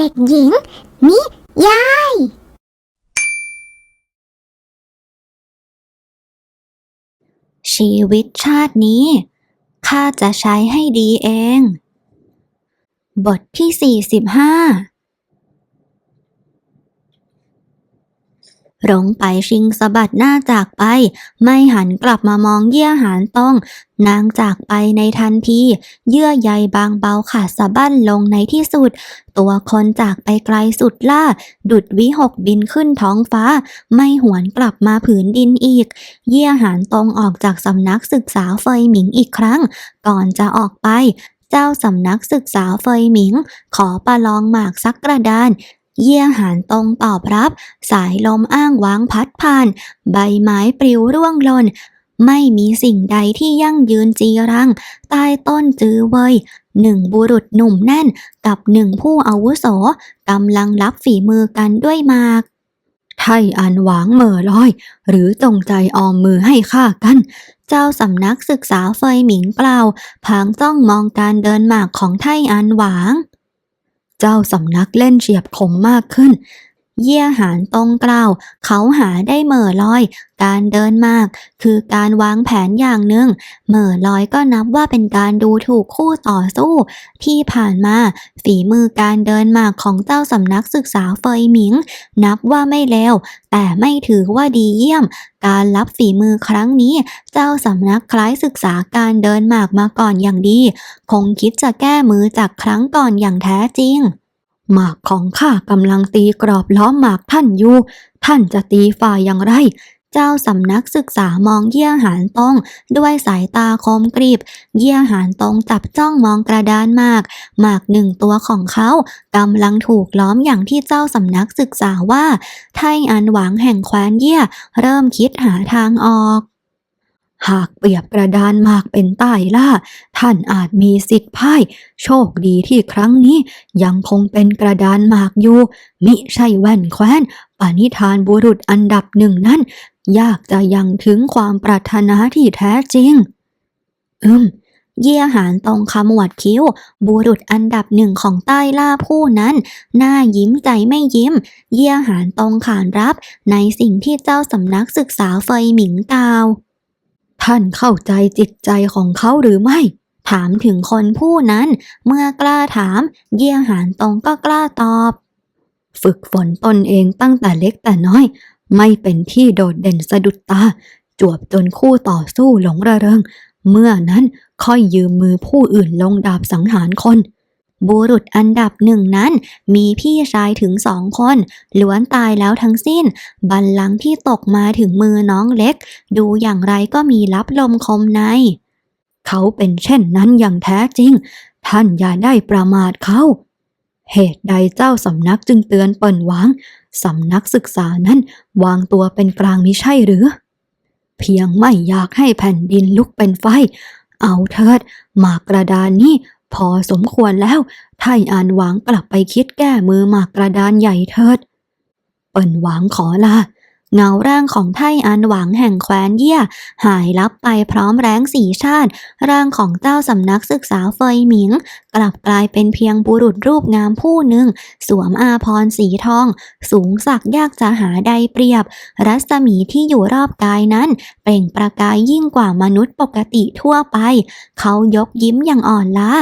เด็กหญิง นิยาย ชีวิตชาตินี้ ข้าจะใช้ให้ดีเอง บทที่ 45 หลงไปชิงสะบัดหน้าจากไป ไม่หันกลับมามองเยี่ยหานต้อง นางจากไปในทันที เยื่อใยบางเบาขาดสะบั้นลงในที่สุด ตัวคนจากไปไกลสุดล่า ดุดวิหกบินขึ้นท้องฟ้า ไม่หวนกลับมาผืนดินอีก เยี่ยหานตรงออกจากสำนักศึกษาเฟยหมิงอีกครั้ง ก่อนจะออกไปเจ้าสำนักศึกษาเฟยหมิง ขอประลองหมากสักกระดาน เยี่ยหานตรงตอบรับ สายลมอ้างว้างพัดผ่าน ใบไม้ปลิวร่วงหล่นไม่มีสิ่งใดที่ยั่งยืนจีรัง ใต้ต้นจือเวยหนึ่งบุรุษหนุ่มแน่นกับหนึ่งผู้อาวุโสกำลังรับฝีมือกันด้วยมาก ไทอันหวางเหม่อลอย หรือจงใจออมมือให้ข้ากัน เจ้าสำนักศึกษาเฟยหมิงกล่าว พางจ้องมองการเดินหมากของไทอันหวาง เจ้าสำนักเล่นเฉียบคมมากขึ้น เยี่ยหานตรงกล่าว เขาหาได้เหม่อลอย การเดินมาก คือการวางแผนอย่างหนึ่ง เหม่อลอยก็นับว่าเป็นการดูถูกคู่ต่อสู้ ที่ผ่านมา ฝีมือการเดินมากของเจ้าสำนักศึกษาเฟยหมิง นับว่าไม่เลวแต่ไม่ถือว่าดีเยี่ยม การรับฝีมือครั้งนี้ เจ้าสำนักคล้ายศึกษาการเดินหมากมาก่อนอย่างดี คงคิดจะแก้มือจากครั้งก่อนอย่างแท้จริง หมากของข้ากำลังตีกรอบล้อมหมากท่านอยู่ ท่านจะตีฝ่ายอย่างไร เจ้าสำนักศึกษามองเยี่ยหานตรงด้วยสายตาคมกรีบเยี่ยหานตรงจับจ้องมองกระดานหมาก หมากหนึ่งตัวของเขากำลังถูกล้อมอย่างที่เจ้าสำนักศึกษาว่า ไทอันหวังแห่งแคว้นเยี่ยเริ่มคิดหาทางออก หากเปรียบกระดานหมากเป็นใต้ล่า ท่านอาจมีสิทธิ์พ่าย โชคดีที่ครั้งนี้ยังคงเป็นกระดานหมากอยู่ มิใช่แว่นแคว้นปณิธานบุรุษอันดับหนึ่งนั้น ยากจะยังถึงความปรารถนาที่แท้จริง อืมเยี่ยหานตรงขมวดคิ้ว บุรุษอันดับหนึ่งของใต้ล่าผู้นั้น หน้ายิ้มใจไม่ยิ้ม เยี่ยหานตรงขานรับ ในสิ่งที่เจ้าสำนักศึกษาเฟยหมิงกาว ท่านเข้าใจจิตใจของเขาหรือไม่ ถามถึงคนผู้นั้น เมื่อกล้าถาม เยี่ยหานตรงก็กล้าตอบ ฝึกฝนตนเองตั้งแต่เล็กแต่น้อย ไม่เป็นที่โดดเด่นสะดุดตา จวบจนคู่ต่อสู้หลงระเริง เมื่อนั้นค่อยยืมมือผู้อื่นลงดาบสังหารคน บุรุษอันดับหนึ่งนั้น มีพี่ชายถึงสองคน ล้วนตายแล้วทั้งสิ้น บัลลังก์ที่ตกมาถึงมือน้องเล็ก ดูอย่างไรก็มีลับลมคมใน เขาเป็นเช่นนั้นอย่างแท้จริง ท่านอย่าได้ประมาทเขา เหตุใดเจ้าสำนักจึงเตือนเปิ่นหวางสำนักศึกษานั้น วางตัวเป็นกลางมิใช่หรือ เพียงไม่อยากให้แผ่นดินลุกเป็นไฟ เอาเถิด หมากกระดานนี้ พอสมควรแล้วไทยอ่านหวังกลับไปคิดแก้มือหมากกระดานใหญ่เถิด เปิ่นหวังขอลา เงาร่างของไทอันหวังแห่งแคว้นเยี่ย หายลับไปพร้อมแรงสีชาติ ร่างของเจ้าสำนักศึกษาเฟยหมิง กลับกลายเป็นเพียงบุรุษรูปงามผู้หนึ่ง สวมอาพรสีทอง สูงสักยากจะหาใดเปรียบ รัศมีที่อยู่รอบกายนั้น เปล่งประกายยิ่งกว่ามนุษย์ปกติทั่วไป เขายกยิ้มอย่างอ่อนล้า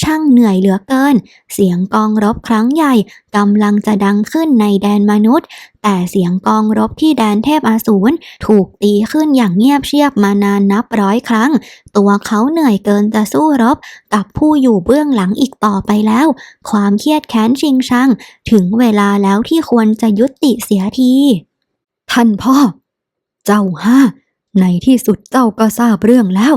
ช่างเหนื่อยเหลือเกิน เสียงกองรบครั้งใหญ่กำลังจะดังขึ้นในแดนมนุษย์ แต่เสียงกองรบที่แดนเทพอสูรถูกตีขึ้นอย่างเงียบเชียบมานานนับร้อยครั้ง ตัวเขาเหนื่อยเกินจะสู้รบกับผู้อยู่เบื้องหลังอีกต่อไปแล้ว ความเครียดแค้นชิงชัง ถึงเวลาแล้วที่ควรจะยุติเสียที ท่านพ่อ เจ้าห้า ในที่สุดเจ้าก็ทราบเรื่องแล้ว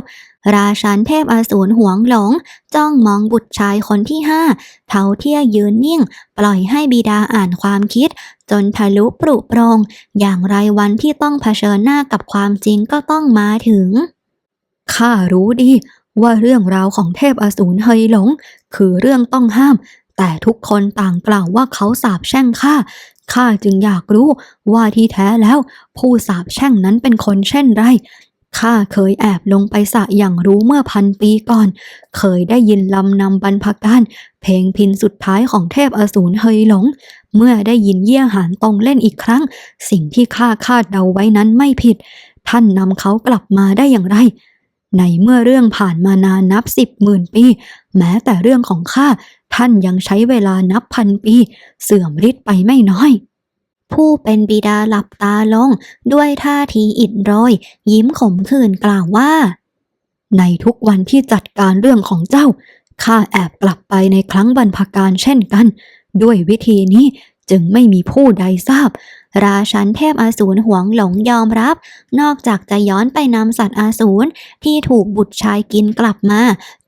ราชันเทพอสูรหวงหลง จ้องมองบุตรชายคนที่ห้าเท้าเที่ยยืนนิ่ง ปล่อยให้บิดาอ่านความคิด จนทะลุปรุโปรง อย่างไรวันที่ต้องเผชิญหน้ากับความจริงก็ต้องมาถึง ข้ารู้ดีว่าเรื่องราวของเทพอสูรเฮยหลง คือเรื่องต้องห้าม แต่ทุกคนต่างกล่าวว่าเขาสาบแช่งข้า ข้าจึงอยากรู้ว่าที่แท้แล้ว ผู้สาบแช่งนั้นเป็นคนเช่นไรข้าเคยแอบลงไปสระอย่างรู้เมื่อพันปีก่อน เคยได้ยินลำนำบรรพการเพลงพินสุดท้ายของเทพอสูรเฮยหลง เมื่อได้ยินเยี่ยหานตรงเล่นอีกครั้ง สิ่งที่ข้าคาดเดาไว้นั้นไม่ผิด ท่านนำเขากลับมาได้อย่างไร ในเมื่อเรื่องผ่านมานานนับสิบหมื่นปี แม้แต่เรื่องของข้าท่านยังใช้เวลานับพันปี เสื่อมฤทธิ์ไปไม่น้อย ผู้เป็นบิดาหลับตาลง ด้วยท่าทีอิดโรย ยิ้มขมขื่นกล่าวว่า ในทุกวันที่จัดการเรื่องของเจ้าข้าแอบกลับไปในครั้งบรรพการเช่นกัน ด้วยวิธีนี้จึงไม่มีผู้ใดทราบ ราชันเทพอสูรหวงหลงยอมรับ นอกจากจะย้อนไปนำสัตว์อาสูรที่ถูกบุตรชายกินกลับมา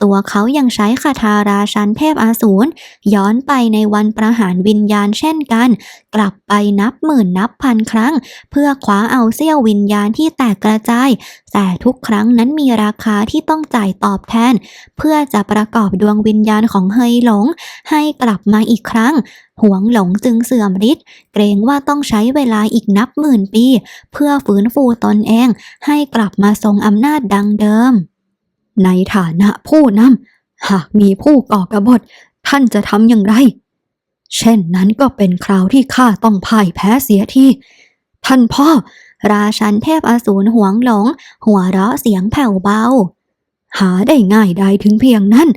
ตัวเขายังใช้คาถาราชันเทพอสูรย้อนไปในวันประหารวิญญาณเช่นกัน กลับไปนับหมื่นนับพันครั้ง เพื่อคว้าเอาเสี้ยววิญญาณที่แตกกระจาย แต่ทุกครั้งนั้นมีราคาที่ต้องจ่ายตอบแทน เพื่อจะประกอบดวงวิญญาณของเฮยหลง ให้กลับมาอีกครั้ง หวงหลงจึงเสื่อมฤทธิ์เกรงว่าต้องใช้เวลาอีกนับหมื่นปี เพื่อฟื้นฟูตนเอง ให้กลับมาทรงอำนาจดังเดิม ในฐานะผู้นำหากมีผู้ก่อกบฏท่านจะทำอย่างไร เช่นนั้นก็เป็นคราวที่ข้าต้องพ่ายแพ้เสียทีท่านพ่อ ราชันเทพอสูรหวงหลง หัวเราะเสียงแผ่วเบา หาได้ง่ายใดถึงเพียงนั้น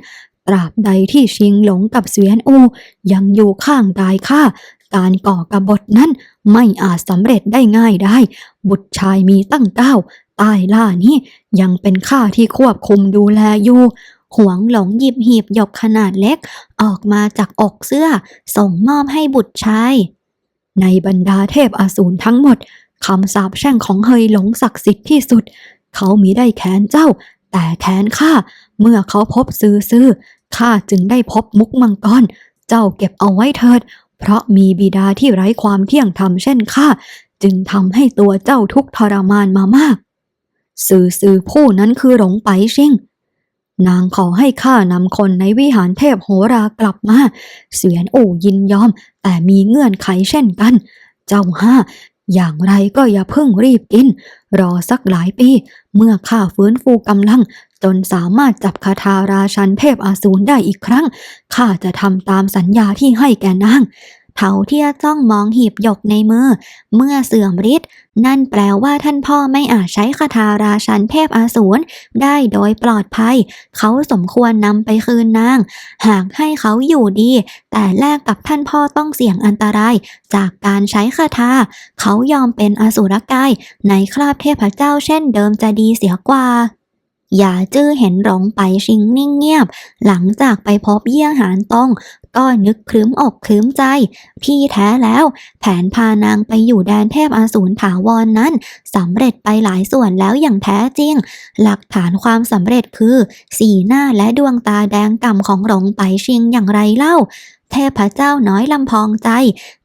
ตราบใดที่ชิงหลงกับเสวียนอู ยังอยู่ข้างกายข้าการก่อกบฏนั้นไม่อาจสำเร็จได้ง่ายได้ บุตรชายมีตั้งเก้าใต้ล่านี้ยังเป็นข้าที่ควบคุมดูแลอยู่ หวงหลงหยิบหีบหยกขนาดเล็ก ออกมาจากอกเสื้อ ส่งมอบให้บุตรชาย ในบรรดาเทพอสูรทั้งหมดคำสาปแช่งของเฮยหลงศักดิ์สิทธิ์ที่สุด เขามีได้แค้นเจ้า แต่แค้นข้าเมื่อเขาพบซื้อซื้อข้าจึงได้พบมุกมังกรเจ้าเก็บเอาไว้เถิด เพราะมีบิดาที่ไร้ความเที่ยงธรรมเช่นข้าจึงทำให้ตัวเจ้าทุกทรมานมามาก สื่อสื่อผู้นั้นคือหลงไปชิง นางขอให้ข้านำคนในวิหารเทพโหรากลับมา เสียนอู่ยินยอม แต่มีเงื่อนไขเช่นกัน เจ้าห้า อย่างไรก็อย่าเพิ่งรีบกิน รอสักหลายปี เมื่อข้าฟื้นฟูกำลัง จนสามารถจับคาถาราชันเทพอาสูรได้อีกครั้งข้าจะทำตามสัญญาที่ให้แก่นาง เถาเที่ยจ้องมองหีบหยกในมือ เมื่อเสื่อมฤทธิ์นั่นแปลว่าท่านพ่อไม่อาจใช้คาถาราชันเทพอาสูรได้โดยปลอดภัย เขาสมควรนำไปคืนนาง หากให้เขาอยู่ดี แต่แลกกับท่านพ่อต้องเสี่ยงอันตราย จากการใช้คาถาเขายอมเป็นอสูรกายในคราบเทพเจ้าเช่นเดิมจะดีเสียกว่า อย่าจื้อเห็นหลงไปชิงนิ่งเงียบ หลังจากไปพบเยี่ยงหานตองก็นึกครึ้มอกครึ้มใจที่แท้แล้ว แผนพานางไปอยู่แดนเทพอสูรถาวรนนั้นสำเร็จไปหลายส่วนแล้วอย่างแท้จริง หลักฐานความสำเร็จคือ สีหน้าและดวงตาแดงก่ำของหลงไปชิงอย่างไรเล่าเทพเจ้าน้อยลำพองใจ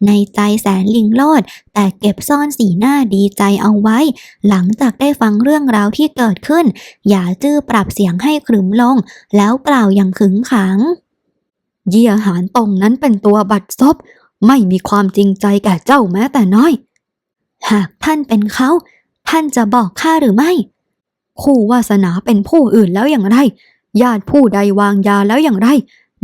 ในใจแสนลิงโลด แต่เก็บซ่อนสีหน้าดีใจเอาไว้ หลังจากได้ฟังเรื่องราวที่เกิดขึ้น อย่าจื้อปรับเสียงให้ขรึมลง แล้วกล่าวอย่างขึงขัง เยี่ยหานตรงนั้นเป็นตัวบัดซบ ไม่มีความจริงใจแก่เจ้าแม้แต่น้อย หากท่านเป็นเขา ท่านจะบอกข้าหรือไม่ คู่วาสนาเป็นผู้อื่นแล้วอย่างไร ญาติผู้ใดวางยาแล้วอย่างไร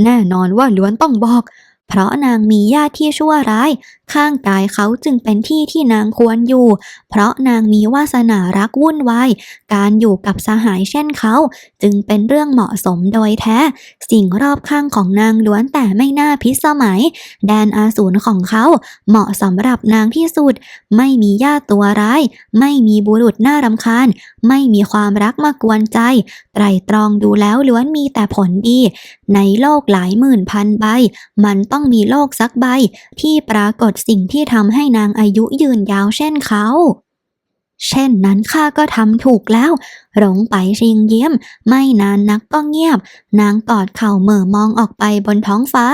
แน่นอนว่าล้วนต้องบอก เพราะนางมีญาติที่ชั่วร้าย ข้างกายเขาจึงเป็นที่ที่นางควรอยู่ เพราะนางมีวาสนารักวุ่นวาย การอยู่กับสหายเช่นเขา จึงเป็นเรื่องเหมาะสมโดยแท้ สิ่งรอบข้างของนางล้วนแต่ไม่น่าพิสมัย แดนอาสูรของเขาเหมาะสำหรับนางที่สุด ไม่มีญาติตัวร้าย ไม่มีบุรุษน่ารำคาญ ไม่มีความรักมากวนใจ ไตรตรองดูแล้วล้วนมีแต่ผลดี ในโลกหลายหมื่นพันใบ มันต้อง้องมีโลกสักใบ ที่ปรากฏสิ่งที่ทำให้นางอายุยืนยาวเช่นเขา เช่นนั้นข้าก็ทำถูกแล้ว หลงไปชิงเยี่ยม ไม่นานนักก็เงียบ นางกอดเข่าเหม่อมองออกไปบนท้องฟ้า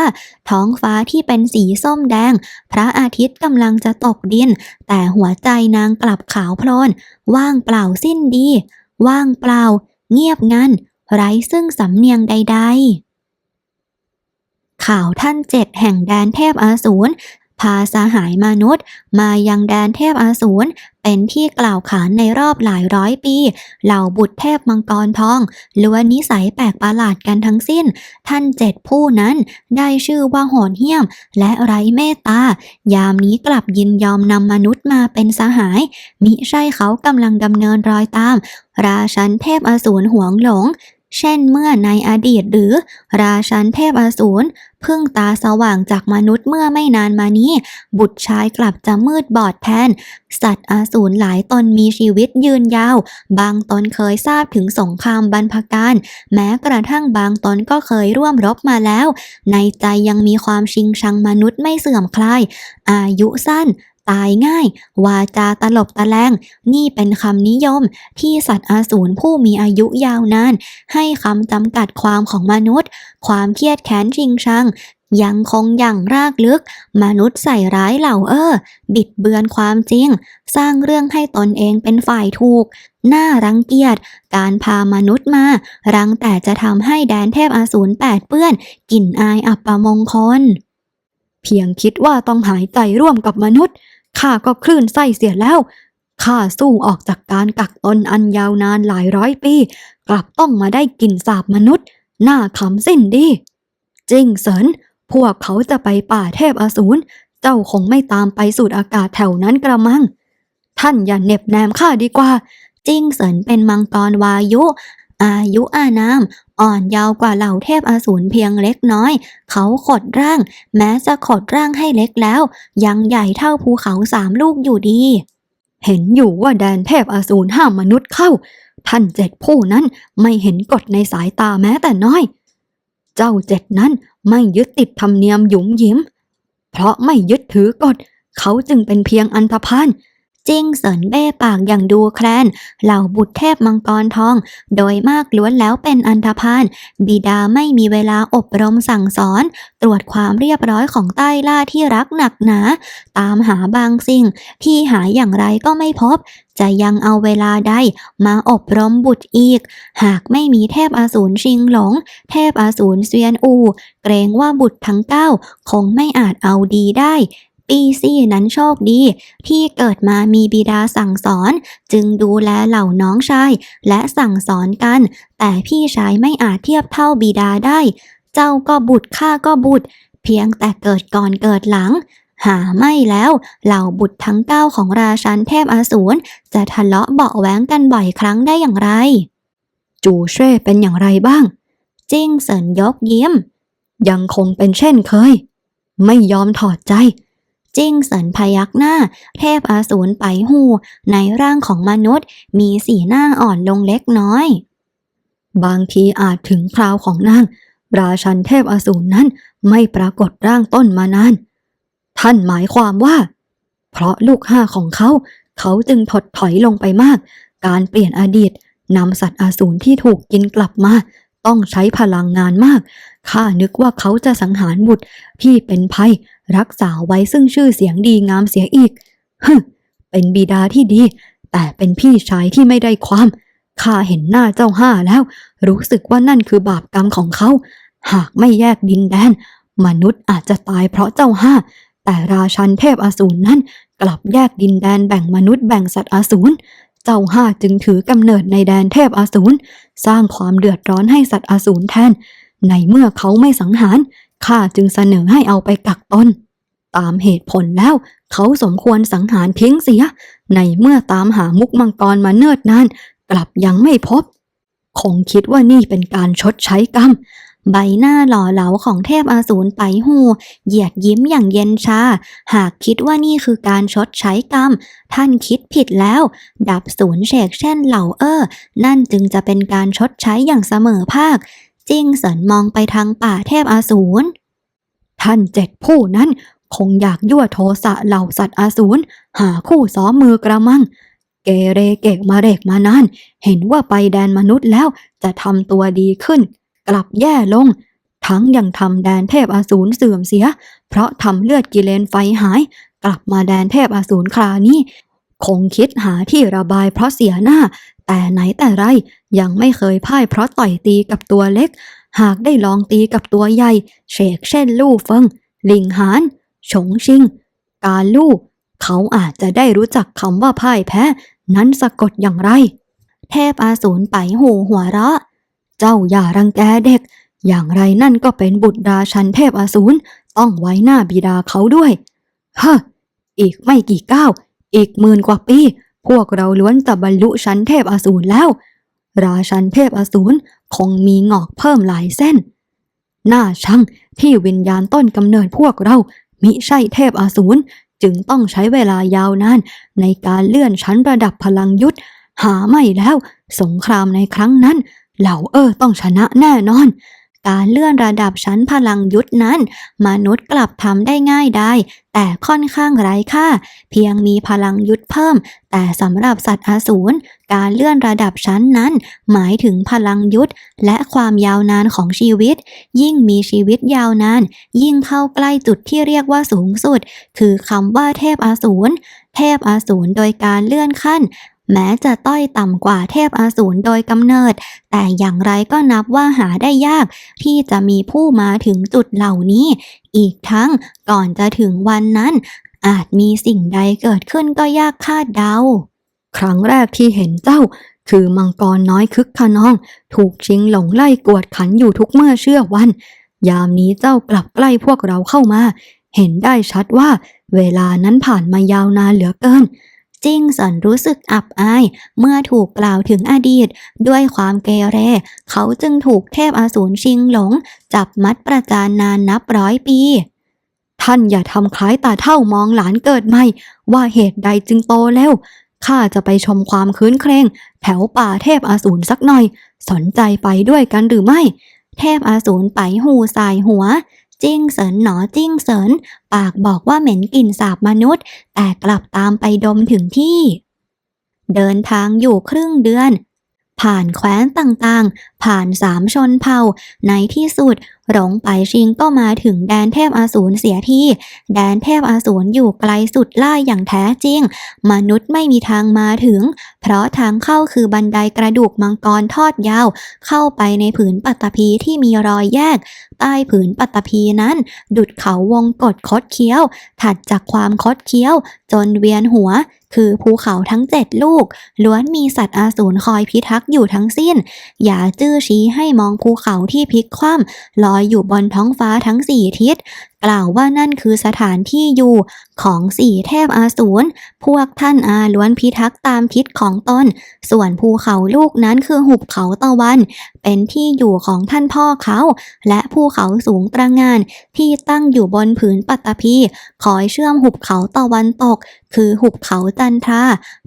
ท้องฟ้าที่เป็นสีส้มแดง พระอาทิตย์กำลังจะตกดิน แต่หัวใจนางกลับขาวโพลน ว่างเปล่าสิ้นดี ว่างเปล่า เงียบงันไร้ซึ่งสำเนียงใด ๆ ข่าวท่านเจ็ดแห่งแดนเทพอาสูรพาสหายมนุษย์ มายังแดนเทพอาสูรเป็นที่กล่าวขานในรอบหลายร้อยปี เหล่าบุตรเทพมังกรทองล้วนนิสัยแปลกประหลาดกันทั้งสิ้น ท่านเจ็ดผู้นั้นได้ชื่อว่าโหดเหี้ยม และไร้เมตตา ยามนี้กลับยินยอมนำมนุษย์มาเป็นสหาย มิใช่เขากำลังดำเนินรอยตาม ราชันเทพอสูรหวงหลง เช่นเมื่อในอดีตหรือราชันเทพอสูรเพึ่งตาสว่างจากมนุษย์เมื่อไม่นานมานี้ บุตรชายกลับจะมืดบอดแทน สัตว์อสูรหลายตนมีชีวิตยืนยาว บางตนเคยทราบถึงสงครามบรรพการ แม้กระทั่งบางตนก็เคยร่วมรบมาแล้ว ในใจยังมีความชิงชังมนุษย์ไม่เสื่อมคลาย อายุสั้น ตายง่าย วาจาตลบตะแลง นี่เป็นคำนิยม ที่สัตว์อสูรผู้มีอายุยาวนาน ให้คำจำกัดความของมนุษย์ ความเครียดแค้นชิงชัง ยังคงอย่างรากลึก มนุษย์ใส่ร้ายเหล่าเออ บิดเบือนความจริง สร้างเรื่องให้ตนเองเป็นฝ่ายถูก น่ารังเกียจ การพามนุษย์มา รังแต่จะทำให้แดนเทพอสูรแปดเปื้อน กลิ่นอายอับประมงคล เพียงคิดว่าต้องหายใจร่วมกับมนุษย์ข้าก็คลื่นไส้เสียแล้วข้าสู้ออกจากการกักตนอันยาวนานหลายร้อยปี กลับต้องมาได้กลิ่นสาบมนุษย์น่าขำสิ้นดีจริงเสินพวกเขาจะไปป่าเทพอสูรเจ้าคงไม่ตามไปสูดอากาศแถวนั้นกระมัง ท่านอย่าเหน็บแนมข้าดีกว่า จริงเสินเป็นมังกรวายุ อายุอานาม อ่อนเยาวกว่าเหล่าเทพอสูรเพียงเล็กน้อย เขาขดร่าง แม้จะขดร่างให้เล็กแล้ว ยังใหญ่เท่าภูเขาสามลูกอยู่ดี เห็นอยู่ว่าแดนเทพอสูรห้ามมนุษย์เข้า ท่านเจ็ดผู้นั้นไม่เห็นกฎในสายตาแม้แต่น้อย เจ้าเจ็ดนั้นไม่ยึดติดธรรมเนียมหยุมยิ้ม เพราะไม่ยึดถือกฎเขาจึงเป็นเพียงอันธพาล จิ้งเสินเบ้ปากอย่างดูแคลน เหล่าบุตรเทพมังกรทอง โดยมากล้วนแล้วเป็นอันธพาลบิดาไม่มีเวลาอบรมสั่งสอน ตรวจความเรียบร้อยของใต้ล่าที่รักหนักหนา ตามหาบางสิ่ง ที่หาอย่างไรก็ไม่พบ จะยังเอาเวลาใดมาอบรมบุตรอีก หากไม่มีเทพอสูรชิงหลง เทพอสูรเซียนอู เกรงว่าบุตรทั้งเก้าคงไม่อาจเอาดีได้ ปีซี่นั้นโชคดี ที่เกิดมามีบิดาสั่งสอน จึงดูแลเหล่าน้องชาย และสั่งสอนกัน แต่พี่ชายไม่อาจเทียบเท่าบิดาได้ เจ้าก็บุตรข้าก็บุตร เพียงแต่เกิดก่อนเกิดหลัง หาไม่แล้วเหล่าบุตรทั้งเก้าของราชันเทพอสูรจะทะเลาะเบาะแว้งกันบ่อยครั้งได้อย่างไร จูเช่เป็นอย่างไรบ้างจิ้งเสินยกยิ้มยังคงเป็นเช่นเคย ไม่ยอมถอดใจ จิ้งเสินพยักหน้า เทพอาสูรไปหู ในร่างของมนุษย์ มีสีหน้าอ่อนลงเล็กน้อย บางทีอาจถึงคราวของนาง ราชันเทพอสูรนั้นไม่ปรากฏร่างต้นมานาน ท่านหมายความว่า เพราะลูกห้าของเขา เขาจึงถดถอยลงไปมาก การเปลี่ยนอดีตนำสัตว์อสูรที่ถูกกินกลับมา ต้องใช้พลังงานมาก ข้านึกว่าเขาจะสังหารบุตรที่เป็นภัย รักษาไว้ซึ่งชื่อเสียงดีงามเสียอีกฮึเป็นบิดาที่ดี แต่เป็นพี่ชายที่ไม่ได้ความข้าเห็นหน้าเจ้าห้าแล้ว รู้สึกว่านั่นคือบาปกรรมของเขา หากไม่แยกดินแดน มนุษย์อาจจะตายเพราะเจ้าห้า แต่ราชันเทพอสูรนั้น กลับแยกดินแดนแบ่งมนุษย์แบ่งสัตว์อสูรเจ้าห้าจึงถือกำเนิดในแดนเทพอสูรสร้างความเดือดร้อนให้สัตว์อสูรแทน ในเมื่อเขาไม่สังหาร ข้าจึงเสนอให้เอาไปกักตนตามเหตุผลแล้ว เขาสมควรสังหารทิ้งเสีย ในเมื่อตามหามุกมังกรมาเนิ่นนาน กลับยังไม่พบ คงคิดว่านี่เป็นการชดใช้กรรม ใบหน้าหล่อเหลาของเทพอสูรไปหูเหยียดยิ้มอย่างเย็นชา หากคิดว่านี่คือการชดใช้กรรม ท่านคิดผิดแล้ว ดับศูนย์เฉกเช่นเหล่าเออ นั่นจึงจะเป็นการชดใช้อย่างเสมอภาค จิ้งเสินมองไปทางป่าเทพอสูร ท่านเจ็ดผู้นั้นคงอยากยั่วโทสะเหล่าสัตว์อสูร หาคู่ซ้อมมือกระมัง เกเรเกกมาเรกมานาน เห็นว่าไปแดนมนุษย์แล้วจะทำตัวดีขึ้น กลับแย่ลง ทั้งยังทำแดนเทพอสูรเสื่อมเสีย เพราะทำเลือดกิเลนไฟหาย กลับมาแดนเทพอสูรครานี้ คงคิดหาที่ระบายเพราะเสียหน้าแต่ไหนแต่ไรยังไม่เคยพ่ายเพราะต่อยตีกับตัวเล็ก หากได้ลองตีกับตัวใหญ่เชกเช่นลู่เฟิงลิงหานฉงชิง กาลูกเขาอาจจะได้รู้จักคำว่าพ่ายแพ้ นั้นสะกดอย่างไร เทพอาสูรไปหูหัวเราะ เจ้าอย่ารังแกเด็ก อย่างไรนั่นก็เป็นบุตรราชันเทพอสูรต้องไว้หน้าบิดาเขาด้วยฮะอีกไม่กี่ก้าว อีกหมื่นกว่าปี พวกเราล้วนจะบรรลุชั้นเทพอสูรแล้ว ราชันเทพอสูรคงมีงอกเพิ่มหลายเส้น น่าชังที่วิญญาณต้นกำเนิดพวกเรา มิใช่เทพอสูรจึงต้องใช้เวลายาวนานในการเลื่อนชั้นระดับพลังยุทธหาไม่แล้ว สงครามในครั้งนั้น เหล่าเออต้องชนะแน่นอน การเลื่อนระดับชั้นพลังยุทธนั้น มนุษย์กลับทำได้ง่ายได้ แต่ค่อนข้างไร้ค่า เพียงมีพลังยุทธเพิ่ม แต่สำหรับสัตว์อสูรการเลื่อนระดับชั้นนั้น หมายถึงพลังยุทธและความยาวนานของชีวิต ยิ่งมีชีวิตยาวนาน ยิ่งเข้าใกล้จุดที่เรียกว่าสูงสุด คือคำว่าเทพอสูรเทพอสูรโดยการเลื่อนขั้น แม้จะต้อยต่ำกว่าเทพอสูรโดยกำเนิด แต่อย่างไรก็นับว่าหาได้ยาก ที่จะมีผู้มาถึงจุดเหล่านี้ อีกทั้งก่อนจะถึงวันนั้น อาจมีสิ่งใดเกิดขึ้นก็ยากคาดเดา ครั้งแรกที่เห็นเจ้า คือมังกรน้อยคึกขนอง ถูกชิงหลงไล่กวดขันอยู่ทุกเมื่อเชื่อวัน ยามนี้เจ้ากลับใกล้พวกเราเข้ามา เห็นได้ชัดว่า เวลานั้นผ่านมายาวนานเหลือเกิน จิ้งสันรู้สึกอับอาย เมื่อถูกกล่าวถึงอดีต ด้วยความเกเร เขาจึงถูกเทพอสูรชิงหลง จับมัดประจานนานนับร้อยปี ท่านอย่าทำคล้ายตาเท่ามองหลานเกิดใหม่ ว่าเหตุใดจึงโตเร็วข้าจะไปชมความคืนเครงแถวป่าเทพอสูรสักหน่อย สนใจไปด้วยกันหรือไม่ เทพอสูรไปหูสายหัว จิ้งเสินหนอจิ้งเสินปากบอกว่าเหม็นกลิ่นสาบมนุษย์ แต่กลับตามไปดมถึงที่ เดินทางอยู่ครึ่งเดือน ผ่านแคว้นต่างๆ ผ่านสามชนเผ่า ในที่สุดหลงไปชิงก็มาถึงแดนเทพอสูรเสียที่ แดนเทพอสูรอยู่ไกลสุดล่าอย่างแท้จริง มนุษย์ไม่มีทางมาถึง เพราะทางเข้าคือบันไดกระดูกมังกรทอดยาว เข้าไปในผืนปัตตภีที่มีรอยแยก ใต้ผืนปัตตภีนั้น ดุดเขาวงกฏคดเคี้ยว ถัดจากความคดเคี้ยว จนเวียนหัวคือภูเขาทั้งเจ็ดลูก ล้วนมีสัตว์อาสูรคอยพิทักษ์อยู่ทั้งสิ้น อย่าจื้อชี้ให้มองภูเขาที่พลิกคว่ำลอยอยู่บนท้องฟ้าทั้งสี่ทิศ กล่าวว่านั่นคือสถานที่อยู่ของสี่เทพอาสูร พวกท่านอาล้วนพิทักษ์ตามทิศของตน ส่วนภูเขาลูกนั้นคือหุบเขาตะวัน เป็นที่อยู่ของท่านพ่อเขา และภูเขาสูงตระงานที่ตั้งอยู่บนผืนปัตตภีคอยเชื่อมหุบเขาตะวันตก คือหุบเขาจันทรา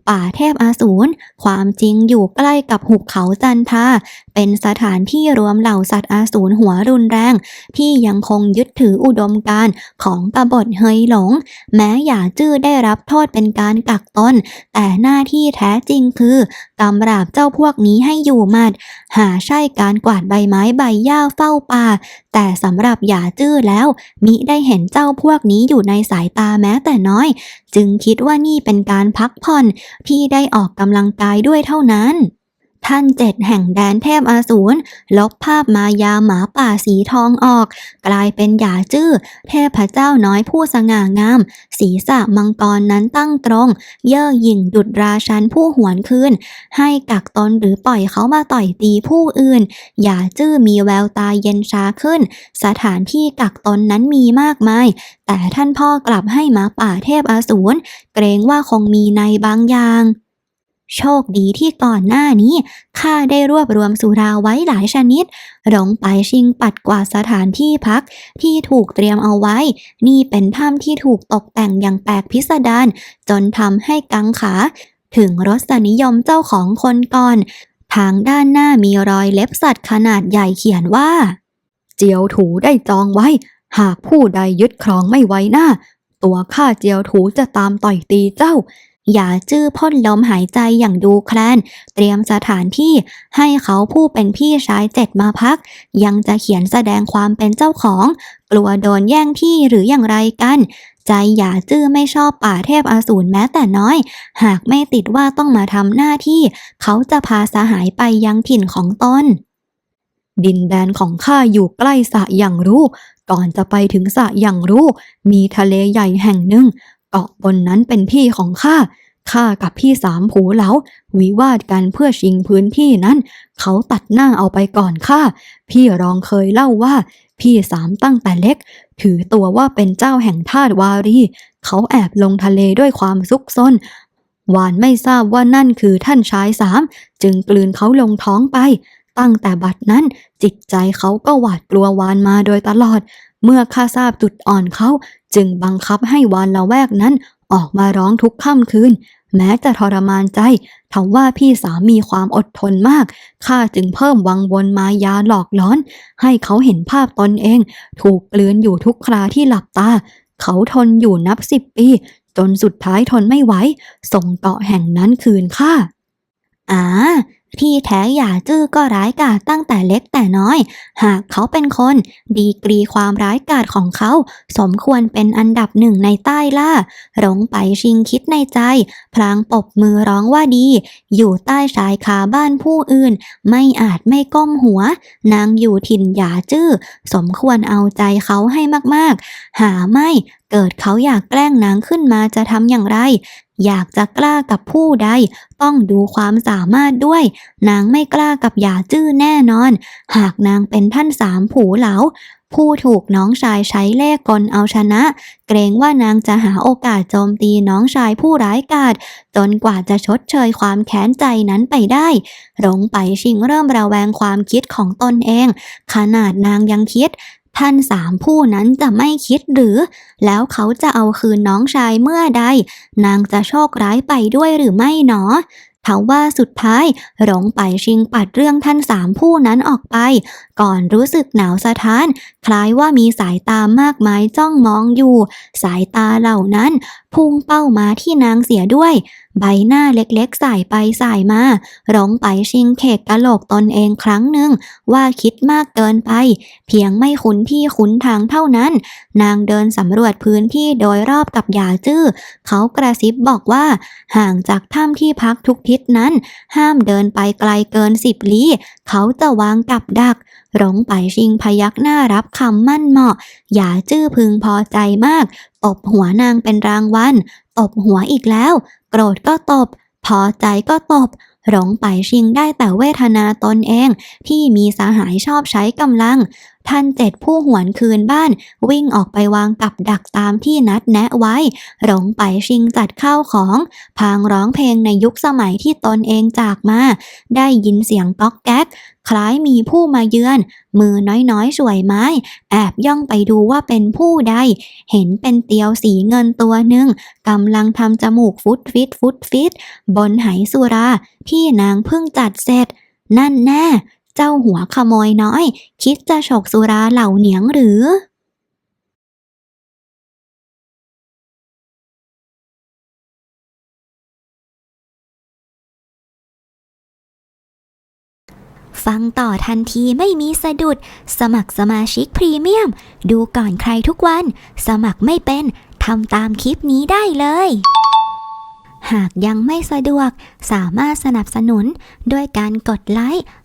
ป่าเทพอาสูร ความจริงอยู่ใกล้กับหุบเขาจันทราเป็นสถานที่รวมเหล่าสัตว์อาสูรหัวรุนแรง ที่ยังคงยึดถืออุดมการของกบฏเฮยหลง แม้หย่าจื้อได้รับโทษเป็นการกักตนแต่หน้าที่แท้จริงคือกำราบเจ้าพวกนี้ให้อยู่มัด หาใช่การกวาดใบไม้ใบหญ้าเฝ้าป่า แต่สำหรับหย่าจื้อแล้ว มิได้เห็นเจ้าพวกนี้อยู่ในสายตาแม้แต่น้อย จึงคิดว่านี่เป็นการพักผ่อนที่ได้ออกกำลังกายด้วยเท่านั้น ท่านเจ็ดแห่งแดนเทพอาสูรลบภาพมายาหมาป่าสีทองออก กลายเป็นหยาจื้อเทพเจ้าน้อยผู้สง่างาม ศีรษะมังกรนั้นตั้งตรง เย่อหยิ่งดุดราชันผู้หวนคืน ให้กักตนหรือปล่อยเขามาต่อยตีผู้อื่น หยาจื้อมีแววตาเย็นชาขึ้น สถานที่กักตนนั้นมีมากมาย แต่ท่านพ่อกลับให้หมาป่าเทพอสูรเกรงว่าคงมีในบางอย่าง โชคดีที่ก่อนหน้านี้ข้าได้รวบรวมสุราไว้หลายชนิดหลงไปชิงปัดกว่าดสถานที่พักที่ถูกเตรียมเอาไว้ นี่เป็นถ้ำที่ถูกตกแต่งอย่างแปลกพิสดารจนทำให้กังขา ถึงรสนิยมเจ้าของคนก่อน ทางด้านหน้ามีรอยเล็บสัตว์ขนาดใหญ่เขียนว่า เจียวถูได้จองไว้ หากผู้ใดยึดครองไม่ไว้หน้า ตัวข้าเจียวถูจะตามต่อยตีเจ้า อย่าจื้อพ่นลมหายใจอย่างดูแคลน เตรียมสถานที่ให้เขาผู้เป็นพี่ชายเจ็ดมาพัก ยังจะเขียนแสดงความเป็นเจ้าของ กลัวโดนแย่งที่หรืออย่างไรกัน ใจอย่าจื้อไม่ชอบป่าเทพอสูรแม้แต่น้อย หากไม่ติดว่าต้องมาทำหน้าที่ เขาจะพาสหายไปยังถิ่นของตนดินแดนของข้าอยู่ใกล้สะอย่างรู้ ก่อนจะไปถึงสะอย่างรู้ มีทะเลใหญ่แห่งหนึ่ง เกาะบนนั้นเป็นที่ของข้า ข้ากับพี่สามผูเหลาวิวาทกันเพื่อชิงพื้นที่นั้น เขาตัดหน้าเอาไปก่อนข้า พี่รองเคยเล่าว่า พี่สามตั้งแต่เล็ก ถือตัวว่าเป็นเจ้าแห่งทาสวารี เขาแอบลงทะเลด้วยความซุกซนวานไม่ทราบว่านั่นคือท่านชายสาม จึงกลืนเขาลงท้องไป ตั้งแต่บัดนั้นจิตใจเขาก็หวาดกลัววานมาโดยตลอด เมื่อข้าทราบจุดอ่อนเขา จึงบังคับให้วานละแวกนั้นออกมาร้องทุกค่ำคืน แม้จะทรมานใจทว่าพี่สามีความอดทนมาก ข้าจึงเพิ่มวังวนมายาหลอกล้อน ให้เขาเห็นภาพตนเอง ถูกกลืนอยู่ทุกคราที่หลับตา เขาทนอยู่นับสิบปี จนสุดท้ายทนไม่ไหว ส่งเกาะแห่งนั้นคืนข้า อ่า ที่แท้หย่าจื้อก็ร้ายกาจตั้งแต่เล็กแต่น้อย หากเขาเป็นคน ดีกรีความร้ายกาจของเขา สมควรเป็นอันดับหนึ่งในใต้ล่าหลงไปชิงคิดในใจ พลางปบมือร้องว่าดี อยู่ใต้ชายคาบ้านผู้อื่น ไม่อาจไม่ก้มหัว นางอยู่ถิ่นหยาจื้อ สมควรเอาใจเขาให้มากๆ หาไม่เกิดเขาอยากแกล้งนางขึ้นมาจะทำอย่างไร อยากจะกล้ากับผู้ใด ต้องดูความสามารถด้วย นางไม่กล้ากับหยาจื้อแน่นอน หากนางเป็นท่านสามผูเหลา ผู้ถูกน้องชายใช้เล่กลเอาชนะ เกรงว่านางจะหาโอกาสโจมตีน้องชายผู้ร้ายกาจจนกว่าจะชดเชยความแค้นใจนั้นไปได้หลงไปชิงเริ่มระแวงความคิดของตนเอง ขนาดนางยังคิด ท่านสามผู้นั้นจะไม่คิดหรือ แล้วเขาจะเอาคืนน้องชายเมื่อใด นางจะโชคร้ายไปด้วยหรือไม่หนอทว่าสุดท้ายหลงไปชิงปัดเรื่องท่านสามผู้นั้นออกไปก่อนรู้สึกหนาวสะท้าน คล้ายว่ามีสายตามากมายจ้องมองอยู่ สายตาเหล่านั้น พุ่งเป้ามาที่นางเสียด้วย ใบหน้าเล็กๆสายไปสายมาหลงไปชิงเขกกะโหลกตนเองครั้งหนึ่ง ว่าคิดมากเกินไป เพียงไม่คุ้นที่คุ้นทางเท่านั้น นางเดินสำรวจพื้นที่โดยรอบกับหยาจื้อเขากระซิบบอกว่า ห่างจากถ้ำที่พักทุกทิศนั้น ห้ามเดินไปไกลเกินสิบลี้ เขาจะวางกับดัก หลงไปชิงพยักหน้ารับคำมั่นเหมาะ อยาจื้อพึงพอใจมาก ตบหัวนางเป็นรางวัล ตบหัวอีกแล้ว โกรธก็ตบ พอใจก็ตบหลงไปชิงได้แต่เวทนาตนเองที่มีสหายชอบใช้กำลัง ท่านเจ็ดผู้หวนคืนบ้าน วิ่งออกไปวางกับดักตามที่นัดแนะไว้ หลงไปชิงจัดข้าวของ พางร้องเพลงในยุคสมัยที่ตนเองจากมา ได้ยินเสียงก๊อกแก๊ก คล้ายมีผู้มาเยือน มือน้อยๆสวยไม้ แอบย่องไปดูว่าเป็นผู้ใด เห็นเป็นเตียวสีเงินตัวหนึ่งกำลังทำจมูกฟุตฟิตฟุตฟิตบนไหสุราที่นางเพิ่งจัดเสร็จ นั่นแน่ เจ้าหัวขโมยน้อย คิดจะฉกสุราเหล่าเหนียงหรือฟังต่อทันทีไม่มีสะดุด สมัครสมาชิกพรีเมียม ดูก่อนใครทุกวัน สมัครไม่เป็น ทำตามคลิปนี้ได้เลย หากยังไม่สะดวก สามารถสนับสนุน ด้วยการกดไลค์